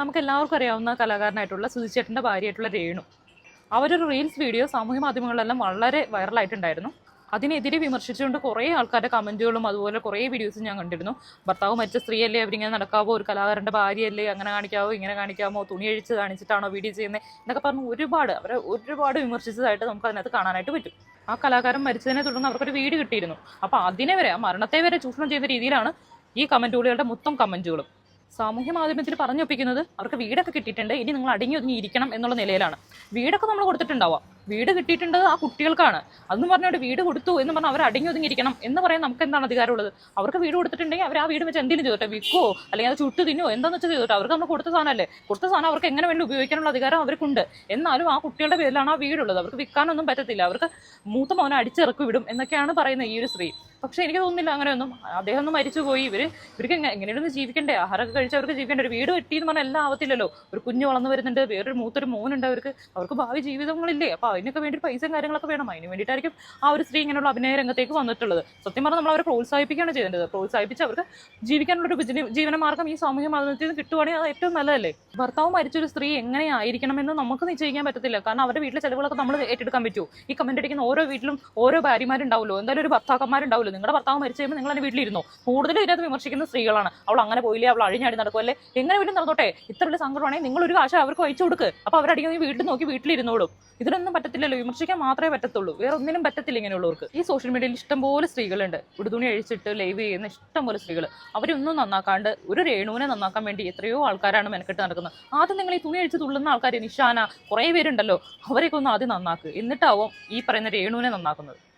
നമുക്ക് എല്ലാവർക്കും അറിയാവുന്ന കലാകാരനായിട്ടുള്ള സുധിച്ചേട്ടന്റെ ഭാര്യയായിട്ടുള്ള രേണു. അവരൊരു റീൽസ് വീഡിയോ സാമൂഹ്യ മാധ്യമങ്ങളിലെല്ലാം വളരെ വൈറലായിട്ടുണ്ടായിരുന്നു. അതിനെതിരെ വിമർശിച്ചുകൊണ്ട് കുറേ ആൾക്കാരുടെ കമന്റുകളും അതുപോലെ കുറേ വീഡിയോസും ഞാൻ കണ്ടിരുന്നു. ഭർത്താവ് മരിച്ച സ്ത്രീയല്ലേ അവരിങ്ങനെ നടക്കാവോ? ഒരു കലാകാരന്റെ ഭാര്യയല്ലേ അങ്ങനെ കാണിക്കാവോ ഇങ്ങനെ കാണിക്കാമോ? തുണി അഴിച്ച് കാണിച്ചിട്ടാണോ വീഡിയോ ചെയ്യുന്നത് എന്നൊക്കെ പറഞ്ഞ് ഒരുപാട് അവരെ ഒരുപാട് വിമർശിച്ചതായിട്ട് നമുക്ക് അതിനകത്ത് കാണാനായിട്ട് പറ്റും. ആ കലാകാരൻ മരിച്ചതിനെ തുടർന്ന് അവർക്കൊരു വീട് കിട്ടിയിരുന്നു. അപ്പോൾ അതിനെ വരെ ആ മരണത്തെ വരെ ചൂഷണം ചെയ്യുന്ന രീതിയിലാണ് ഈ കമന്റുകളുടെ മൊത്തം കമന്റുകളും. സാമൂഹ്യ മാധ്യമത്തിൽ പറഞ്ഞൊപ്പിക്കുന്നത് അവർക്ക് വീടൊക്കെ കിട്ടിയിട്ടുണ്ട് ഇനി നിങ്ങൾ അടങ്ങി ഒതുങ്ങി ഇരിക്കണം എന്നുള്ള നിലയിലാണ്. വീടൊക്കെ നമ്മൾ കൊടുത്തിട്ടുണ്ടാവാം. വീട് കിട്ടിയിട്ടുണ്ട് ആ കുട്ടികൾക്കാണ്. അതെന്ന് പറഞ്ഞുകൊണ്ട് വീട് കൊടുത്തു എന്ന് പറഞ്ഞാൽ അവർ അടങ്ങി ഒതുങ്ങി ഇരിക്കണം എന്ന് പറയാൻ നമുക്ക് എന്താണ് അധികാരമുള്ളത്? അവർക്ക് വീട് കൊടുത്തിട്ടുണ്ടെങ്കിൽ അവർ ആ വീട് വെച്ച് എന്തെങ്കിലും ചെയ്തോട്ടെ? വിൽക്കോ അല്ലെങ്കിൽ അത് ചുട്ടു തിന്നോ എന്താണെന്ന് വെച്ചാൽ ചെയ്തോട്ടെ? അവർക്ക് നമ്മൾ കൊടുത്ത സാധനമല്ലേ? കൊടുത്ത സാധനം അവർക്ക് എങ്ങനെ വേണ്ടി ഉപയോഗിക്കാനുള്ള അധികാരം അവർക്കുണ്ട്. എന്നാലും ആ കുട്ടികളുടെ പേരിലാണ് ആ വീടുള്ളത്. അവർക്ക് വിൽക്കാനൊന്നും പറ്റത്തില്ല. അവർക്ക് മൂത്ത മോനെ അടിച്ചിറക്കി വിടും എന്നൊക്കെയാണ് പറയുന്നത് ഈ ഒരു സ്ത്രീ. പക്ഷേ എനിക്ക് തോന്നുന്നില്ല അങ്ങനെ ഒന്നും അദ്ദേഹം ഒന്ന് മരിച്ചുപോയി. ഇവർ ഇവർക്ക് എങ്ങനെ എങ്ങനെയൊന്നും ജീവിക്കണ്ടേ? ആഹാരമൊക്കെ കഴിച്ച് അവർക്ക് ജീവിക്കണ്ടേ? ഒരു വീട് വെട്ടി എന്ന് പറഞ്ഞാൽ എല്ലാം ആവത്തില്ലല്ലോ. ഒരു കുഞ്ഞ് വളർന്നു വരുന്നുണ്ട്. വേറൊരു മൂത്തൊരു മോനുണ്ട് അവർക്ക്. അവർക്ക് ഭാവി ജീവിതങ്ങളില്ലേ. അപ്പോൾ അതിനൊക്കെ വേണ്ടി പൈസയും കാര്യങ്ങളൊക്കെ വേണം. അതിന് വേണ്ടിയിട്ടായിരിക്കും ആ ഒരു സ്ത്രീ ഇങ്ങനെയുള്ള അഭിനയ രംഗത്തേക്ക് വന്നിട്ടുള്ളത്. സത്യം പറഞ്ഞാൽ നമ്മൾ അവരെ പ്രോത്സാഹിപ്പിക്കുകയാണ് ചെയ്യേണ്ടത്. പ്രോത്സാഹിപ്പിച്ച് അവർക്ക് ജീവിക്കാനുള്ള ഒരു ഉപജീവന ജീവന മാർഗം ഈ സാമൂഹ്യ മാധ്യമത്തിൽ നിന്ന് കിട്ടുവാണെങ്കിൽ അത് ഏറ്റവും നല്ലതല്ലേ? ഭർത്താവ് മരിച്ചൊരു സ്ത്രീ എങ്ങനെയായിരിക്കണമെന്ന് നമുക്ക് നിശ്ചയിക്കാൻ പറ്റത്തില്ല. കാരണം അവരുടെ വീട്ടിലെ ചിലവുകളൊക്കെ നമ്മൾ ഏറ്റെടുക്കാൻ പറ്റുമോ? ഈ കമന്റ് അടിക്കുന്ന ഓരോ വീട്ടിലും ഓരോ ഭാര്യമാരുണ്ടാവുമല്ലോ. എന്തായാലും ഒരു ഭർത്താക്കന്മാരുണ്ടാവുമല്ലോ. നിങ്ങളുടെ ഭർത്താവ് മരിച്ചു കഴിയുമ്പോൾ നിങ്ങൾ എന്റെ വീട്ടിലിരുന്നോ? കൂടുതൽ ഇതിനകത്ത് വിമർശിക്കുന്ന സ്ത്രീകളാണ്. അവൾ അങ്ങനെ പോയില്ലേ? അവൾ അഴിഞ്ഞാടി നടക്കുമല്ലേ എങ്ങനെ വീട്ടിൽ നടന്നോട്ടെ? ഇത്ര വലിയ സങ്കടമാണെങ്കിൽ നിങ്ങൾ ഒരു കാശ് അവർക്ക് അയച്ചു കൊടുക്ക്. അപ്പോൾ അവരടിക്കുന്ന വീട്ടിൽ നോക്കി വീട്ടിലിരുന്നോളും. ഇതിനൊന്നും പറ്റത്തില്ലല്ലോ. വിമർശിക്കാൻ മാത്രമേ പറ്റത്തുള്ളൂ. വേറെ ഒന്നിനും പറ്റത്തില്ല ഇങ്ങനെയുള്ളവർക്ക്. ഈ സോഷ്യൽ മീഡിയയിൽ ഇഷ്ടംപോലെ സ്ത്രീകളുണ്ട്. ഉടുതുണി അഴിച്ചിട്ട് ലൈവ് ചെയ്യുന്ന ഇഷ്ടംപോലെ സ്ത്രീകൾ അവരൊന്നും നന്നാക്കാണ്ട് ഒരു രേണുവിനെ നന്നാക്കാൻ വേണ്ടി എത്രയോ ആൾക്കാരാണ് മെനക്കെട്ട് നടക്കുന്നത്. ആദ്യം നിങ്ങൾ ഈ തുണി അഴിച്ച് തുള്ളുന്ന ആൾക്കാർ നിഷാന കുറേ പേരുണ്ടല്ലോ. അവരെയൊക്കെ ഒന്ന് ആദ്യം നന്നാക്കുക എന്നിട്ടാവും ഈ പറയുന്ന രേണുവിനെ നന്നാക്കുന്നത്.